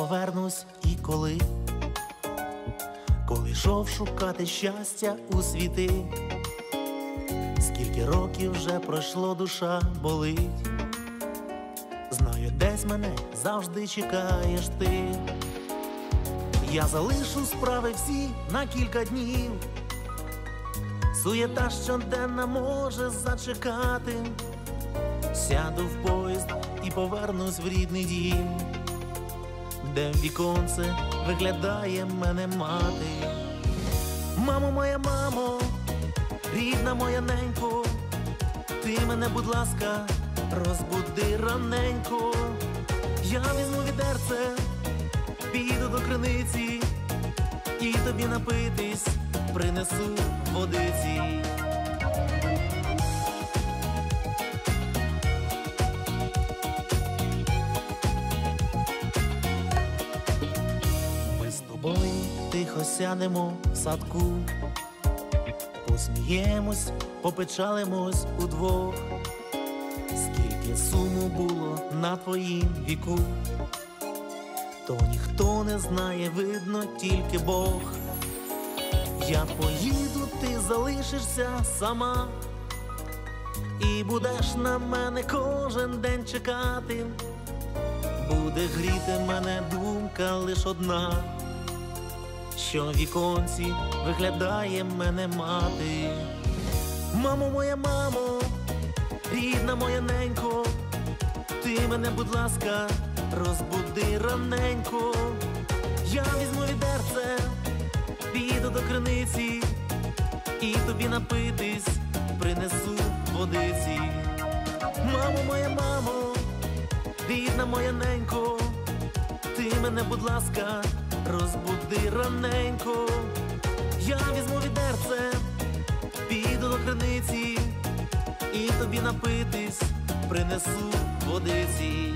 повернусь і коли, коли йшов шукати щастя у світи, скільки років вже пройшло, душа болить. Знаю, десь мене завжди чекаєш ти. Я залишу справи всі на кілька днів. Суєта щоденна може зачекати. Сяду в поїзд і повернусь в рідний дім, де віконце виглядає мене мати. Мамо, моя мамо, рідна моя ненько, ти мене, будь ласка, розбуди раненько. Я візьму відерце, піду до криниці і тобі напитись принесу водиці. Тихо сядемо в садку, посміємось, попечалимось удвох, скільки суму було на твоїм віку, то ніхто не знає, видно тільки Бог. Я поїду, ти залишишся сама, і будеш на мене кожен день чекати. Буде гріти мене думка лиш одна, що в віконці виглядає мене мати. Мамо, моя мамо, рідна моя ненько, ти мене, будь ласка, розбуди раненько, я візьму відерце, піду до криниці і тобі напитись принесу водиці. Мамо, моя мамо, рідна моя ненько, ти мене, будь ласка, розбуди раненько, я візьму відерце, піду до криниці і тобі напитись принесу водиці.